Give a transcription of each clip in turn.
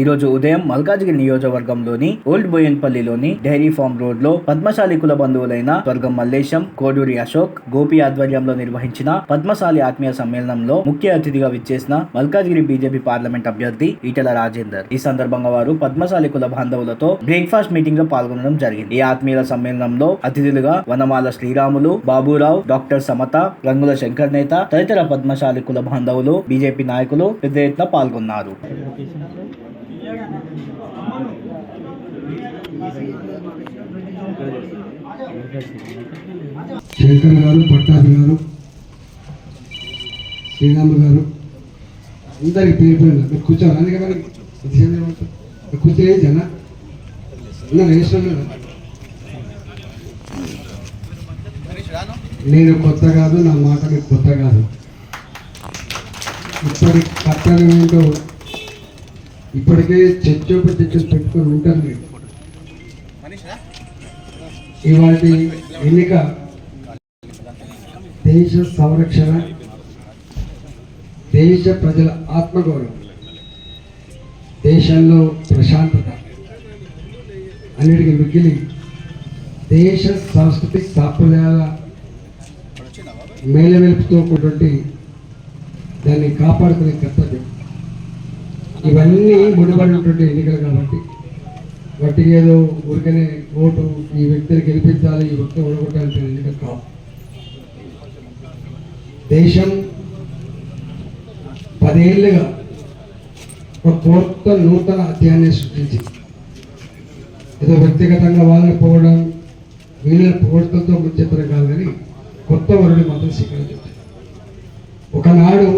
ఈరోజు ఉదయం మల్కాజ్గిరి నియోజకవర్గంలోని ఓల్డ్ బోయన్పల్లిలోని డైరీ ఫార్మ్ రోడ్లో పద్మశాలి కుల బంధువులైన స్వర్గం మల్లేశం కోడూరి అశోక్ గోపి ఆధ్వర్యంలో నిర్వహించిన పద్మశాలి ఆత్మీయ సమ్మేళనంలో ముఖ్య అతిథిగా విచ్చేసిన మల్కాజ్గిరి బీజేపీ పార్లమెంట్ అభ్యర్థి ఈటల రాజేందర్. ఈ సందర్భంగా వారు పద్మశాలి కుల బాంధవులతో బ్రేక్ఫాస్ట్ మీటింగ్లో పాల్గొనడం జరిగింది. ఈ ఆత్మీయుల సమ్మేళనంలో అతిథులుగా వనమాల శ్రీరాములు బాబురావు డాక్టర్ సమత రంగుల శంకర్ నేత తదితర పద్మశాలి కుల బాంధవులు బీజేపీ నాయకులు పెద్ద ఎత్తున పాల్గొన్నారు. శంకర్ గారు పట్టాభి గారు శ్రీరాములు గారు అందరికి పేరు పేరు మీరు కూర్చోవాలి. అందుకే మనకి ఇంతసేపు ఏమంటారు? మీరు జన? ఉన్నారు? వేసిన నేను కొత్త కాదు నా మాట మీకు కొత్త కాదు. ఇప్పటి కర్తవ్యం ఏంటో ఇప్పటికే చర్చోప చర్చలు పెట్టుకొని ఉంటారు మీరు. ఇవాటి ఎన్నిక దేశ సంరక్షణ దేశ ప్రజల ఆత్మగౌరవం దేశంలో ప్రశాంతత అన్నిటికీ మిగిలి దేశ సంస్కృతి సాంప్రదాయాల మేలవెలుపుతో కూడినటువంటి దాన్ని కాపాడుకునే కర్తవ్యం. ఇవన్నీ ముడిపడినటువంటి ఎన్నికలు కాబట్టి వాటికి ఏదో ఊరికనే ఓటు ఈ వ్యక్తిని గెలిపించాలి ఈ వ్యక్తిని ఓడగొట్టాలంటే ఎన్నిక కావు. దేశం పదేళ్ళుగా ఒక కొత్త నూతన అధ్యాయాన్ని సృష్టించింది. ఏదో వ్యక్తిగతంగా వాళ్ళని పోవడం వీళ్ళని పోవడంతో ముంచెత్తడం కాదు కానీ కొత్త వరుడి మాత్రం స్వీకరించారు ఒకనాడు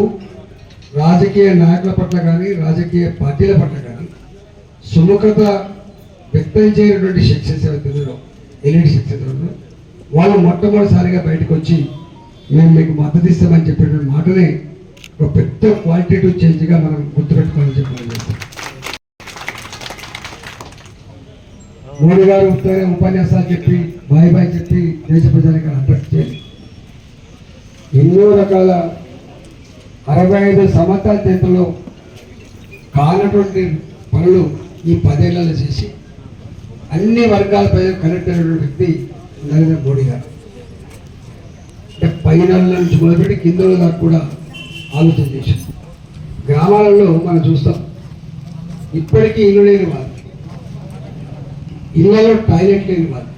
రాజకీయ నాయకుల పట్ల కానీ రాజకీయ పార్టీల పట్ల కానీ సుముఖత వ్యక్తం చేయనటువంటి సెక్షన్స్ ఏవైతుందో ఎలిట్ సెక్షన్స్ వాళ్ళు మొట్టమొదటిసారిగా బయటకు వచ్చి మేము మీకు మద్దతు ఇస్తామని చెప్పిన మాటనే ఒక పెద్ద క్వాలిటేటివ్ చేంజ్గా మనం గుర్తుపెట్టుకోవాలని చెప్పాలి మోడీ గారు ఉత్తర ఉపన్యాసాలు చెప్పి బాయ్ బాయ్ చెప్పి దేశ ప్రజలకు అడ్రస్ చేయాలి ఎన్నో రకాల అరవై ఐదు సంవత్సరాల చేతిలో కానటువంటి పనులు ఈ పదేళ్ళలో చేసి అన్ని వర్గాల ప్రజలు కనెక్ట్ అయినటువంటి వ్యక్తి నరేంద్ర మోడీ గారు. అంటే పైన నుంచి మొదలుపెట్టి కింద దాకా కూడా ఆలోచన చేశారు. గ్రామాలలో మనం చూస్తాం ఇప్పటికీ ఇల్లు లేని వారు ఇళ్ళలో టాయిలెట్ లేని వారు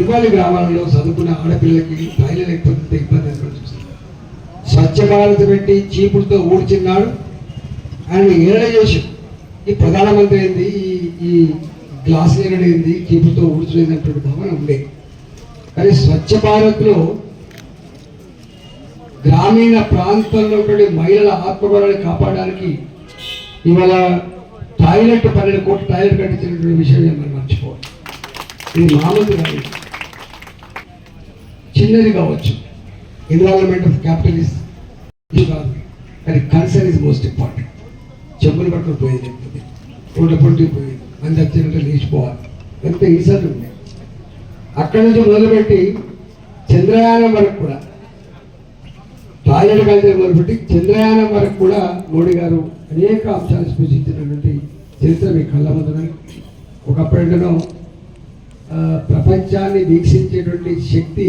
ఇవాళ గ్రామాలలో చదువుకున్న ఆడపిల్లలకి టాయిలెట్ లేకపోతే ఇబ్బంది అని స్వచ్ఛ పెట్టి చీపుడుతో ఊడ్చిన్నాడు. ఆయన ఏడ చేసి ఈ ప్రధానమంత్రి ఏంది ఈ ఈ గ్లాస్ ఏంది చీపుడుతో ఊడ్చలేనటువంటి భావన ఉండే. కానీ స్వచ్ఛ భారత్లో గ్రామీణ ప్రాంతాల్లో ఉండే మహిళల ఆత్మబలాన్ని కాపాడడానికి ఇవాళ టాయిలెట్ పన్నెండు కోట్ల టాయిలెట్ కట్టించినటువంటి విషయం మనం మర్చిపోవాలి ఇది మామూలు కాదు. చిన్నది కావచ్చు. ఇన్వాల్వ్మెంట్ ఆఫ్ క్యాపిటలిస్ట్ కాదు. కానీ కన్సర్న్ ఇస్ మోస్ట్ ఇంపార్టెంట్ చెప్పులు పట్టుకుని పోయేది ఉంటుంది రోడ్ల పొట్టి పోయేది. మంది వచ్చినట్టు లేచిపోవాలి. ఎంత ఇన్సర్ట్ ఉంది. అక్కడి నుంచి మొదలుపెట్టి చంద్రయానం వరకు కూడా టాయిలెట్ కల్చర్ మొదలుపెట్టి చంద్రయానం వరకు కూడా మోడీ గారు అనేక అంశాలు సూచించినటువంటి చరిత్ర మీ కళ్ళ ముందున. ఒకప్పుడేంటనో ప్రపంచాన్ని వీక్షించేటువంటి శక్తి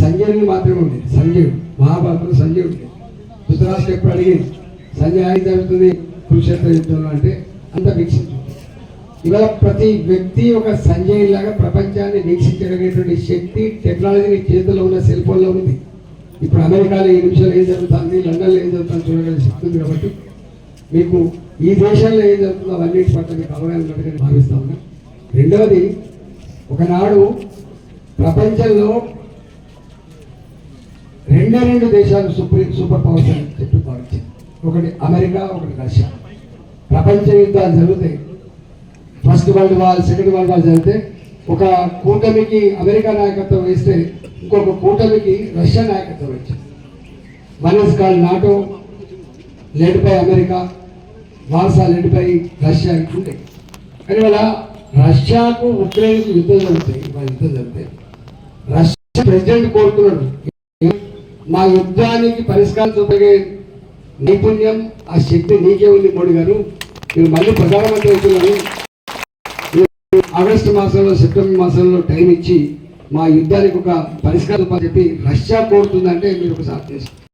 సంజయుని మాత్రమే ఉండేది సంజయుడు మహాభారతంలో సంజయుడు ధృతరాష్ట్రం ఎప్పుడు అడిగి సంజయ్ ఆయన జరుగుతుంది కురుక్షేత్ర యుద్ధంలో అంటే అంత వీక్షించు. ఇవాళ ప్రతి వ్యక్తి ఒక సంజయ్ లాగా ప్రపంచాన్ని వీక్షించగలిగేటువంటి శక్తి టెక్నాలజీ చేతిలో ఉన్న సెల్ ఫోన్లో ఉంది. ఇప్పుడు అమెరికాలో ఈ నిమిషాలు ఏం జరుగుతుంది? లండన్లో ఏం జరుగుతుందో చూడగలిగే శక్తి ఉంది కాబట్టి మీకు ఈ దేశంలో ఏం జరుగుతుందో అవన్నిటి పట్ల మీకు అవగాహన ఉన్నట్టుగా భావిస్తా ఉన్నా. రెండవది ఒకనాడు ప్రపంచంలో రెండే రెండు దేశాలు సుప్రీం సూపర్ పవర్స్ అని చెప్పి భావించింది ఒకటి అమెరికా ఒకటి రష్యా. ప్రపంచ యుద్ధాలు జరుగుతాయి first world war second world war జరిగితే ఒక కూటమికి అమెరికా నాయకత్వం వేస్తే ఇంకొక కూటమికి రష్యా నాయకత్వం వచ్చింది. One is NATO led by America Warsaw led by Russia ఉండే కానీ వాళ్ళ రష్యాకు ఉక్రెయిన్కు యుద్ధం జరుగుతాయి వాళ్ళ యుద్ధం జరుగుతాయి రష్యా ప్రెసిడెంట్ కోరుతున్నాడు మా యుద్ధానికి పరిష్కారం చూపగే నైపుణ్యం ఆ శక్తి నీకే ఉంది మోడీ గారు. మీరు మళ్ళీ ప్రధానమంత్రి అవుతున్నాను. ఆగస్టు మాసంలో సెప్టెంబర్ మాసంలో టైం ఇచ్చి మా యుద్ధానికి ఒక పరిష్కారం చెప్పి రష్యా కోరుతుందంటే మీరు ఒకసారి చేసుకోండి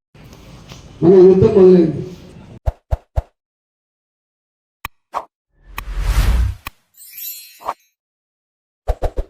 మన యుద్ధం మొదలైంది.